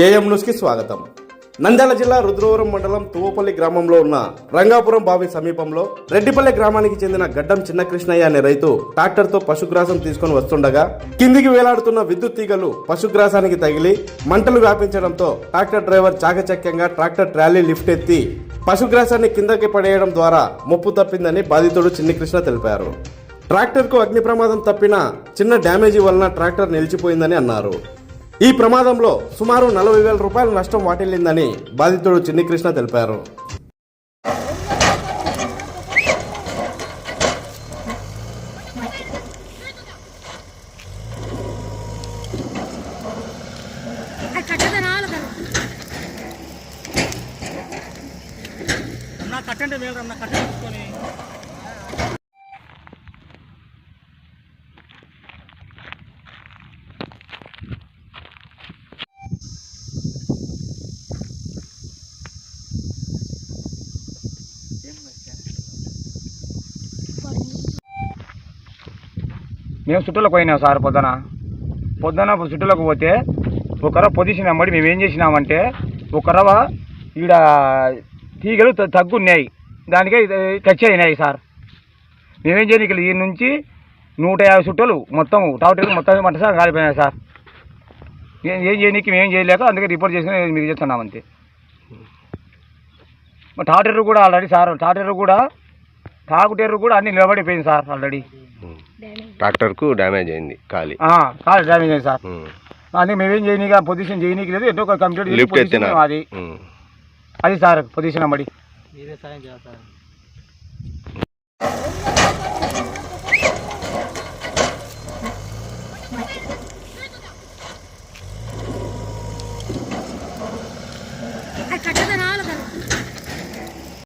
AM న్యూస్కి స్వాగతం. నంద్యాల జిల్లా రుద్రవరం మండలం తువ్వపల్లి గ్రామంలో ఉన్న రంగాపురం బావి సమీపంలో రెడ్డిపల్లి గ్రామానికి చెందిన గడ్డం చిన్న కృష్ణయ్య అనే రైతు ట్రాక్టర్తో పశుగ్రాసం తీసుకొని వస్తుండగా కిందికి వేలాడుతున్న విద్యుత్ తీగలు పశుగ్రాసానికి తగిలి మంటలు వ్యాపించడంతో ట్రాక్టర్ డ్రైవర్ చాకచక్యంగా ట్రాక్టర్ ట్రాలీ లిఫ్ట్ ఎత్తి పశుగ్రాసాన్ని కిందకి పడేయడం ద్వారా ముప్పు తప్పిందని బాధితుడు చిన్ని కృష్ణ తెలిపారు. ట్రాక్టర్కు అగ్ని ప్రమాదం తప్పిన చిన్న డ్యామేజీ వలన ట్రాక్టర్ నిలిచిపోయిందని అన్నారు. ఈ ప్రమాదంలో సుమారు నలభై వేల రూపాయల నష్టం వాటిల్లిందని బాధితుడు చిన్నికృష్ణ తెలిపారు. కట్టండి కట్టద కట్టండి తీసుకొని. మేము చుట్టలకు పోయినాం సార్ పొద్దున. పొద్దున చుట్టలకు పోతే ఒక రవ పొజిషన్ అమ్మడి మేము ఏం చేసినామంటే ఒక రవ ఈడ తీగలు తగ్గున్నాయి. దానికే టచ్ అయినాయి సార్. మేమేం చేయడానికి ఈ నుంచి నూట యాభై చుట్టలు మొత్తం టావటర్ మొత్తం మంట సార్ కాలిపోయినాయి సార్. ఏం ఏం చేయనీకి మేము చేయలేక అందుకే రిపోర్ట్ చేసుకుని మీకు చేస్తున్నాం అంతే. మా కూడా ఆల్రెడీ సార్ టాటర్రు కూడా తాగుటేరు కూడా అన్ని నిలబడిపోయింది సార్ ఆల్రెడీ. ట్రాక్టర్కు డ్యామేజ్ అయింది ఖాళీ కాదు డ్యామేజ్ అయింది సార్. ఉమ్. అని మేమేం చేయనీక పొజిషన్ చేయనీకి లేదు ఎటో కంప్లీట్ అది. అది సార్ పొజిషన్ అమ్మడి. మీరే సాయం చేస్తారు.